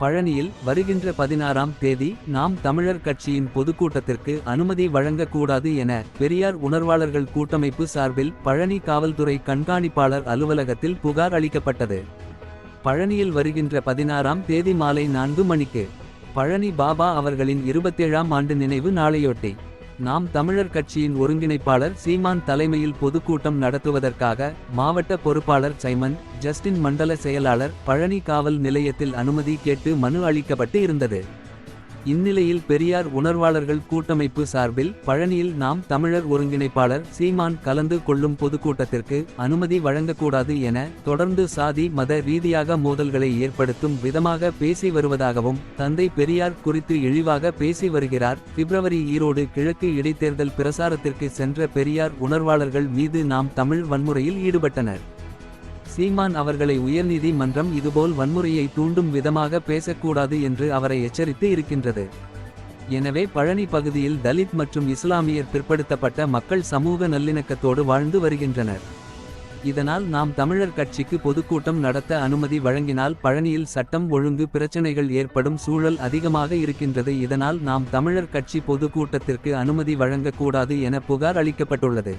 பழனியில் வருகின்ற பதினாறாம் தேதி நாம் தமிழர் கட்சியின் பொதுக்கூட்டத்திற்கு அனுமதி வழங்கக்கூடாது என பெரியார் உணர்வாளர்கள் கூட்டமைப்பு சார்பில் பழனி காவல்துறை கண்காணிப்பாளர் அலுவலகத்தில் புகார் அளிக்கப்பட்டது. பழனியில் வருகின்ற பதினாறாம் தேதி மாலை நான்கு மணிக்கு பழனி பாபா அவர்களின் இருபத்தேழாம் ஆண்டு நினைவு நாளையொட்டி நாம் தமிழர் கட்சியின் ஒருங்கிணைப்பாளர் சீமான் தலைமையில் பொதுக்கூட்டம் நடத்துவதற்காக மாவட்ட பொறுப்பாளர் சைமன் ஜஸ்டின் மண்டல செயலாளர் பழனி காவல் நிலையத்தில் அனுமதி கேட்டு மனு அளிக்கப்பட்டு இருந்தது. இந்நிலையில் பெரியார் உணர்வாளர்கள் கூட்டமைப்பு சார்பில் பழனியில் நாம் தமிழர் ஒருங்கிணைப்பாளர் சீமான் கலந்து கொள்ளும் பொதுக்கூட்டத்திற்கு அனுமதி வழங்கக்கூடாது என தொடர்ந்து சாதி மத ரீதியாக மோதல்களை ஏற்படுத்தும் விதமாக பேசி வருவதாகவும் தந்தை பெரியார் குறித்து இழிவாக பேசி வருகிறார். பிப்ரவரி ஈரோடு கிழக்கு இடைத்தேர்தல் பிரசாரத்திற்கு சென்ற பெரியார் உணர்வாளர்கள் மீது நாம் தமிழ் வன்முறையில் ஈடுபட்டனர். சீமான் அவர்களை உயர்நீதிமன்றம் இதுபோல் வன்முறையை தூண்டும் விதமாக பேசக்கூடாது என்று அவரை எச்சரித்து இருக்கின்றது. எனவே பழனி பகுதியில் தலித் மற்றும் இஸ்லாமியர் பிற்படுத்தப்பட்ட மக்கள் சமூக நல்லிணக்கத்தோடு வாழ்ந்து வருகின்றனர். இதனால் நாம் தமிழர் கட்சிக்கு பொதுக்கூட்டம் நடத்த அனுமதி வழங்கினால் பழனியில் சட்டம் ஒழுங்கு பிரச்சனைகள் ஏற்படும் சூழல் அதிகமாக இருக்கின்றது. இதனால் நாம் தமிழர் கட்சி பொதுக்கூட்டத்திற்கு அனுமதி வழங்கக்கூடாது என புகார் அளிக்கப்பட்டுள்ளது.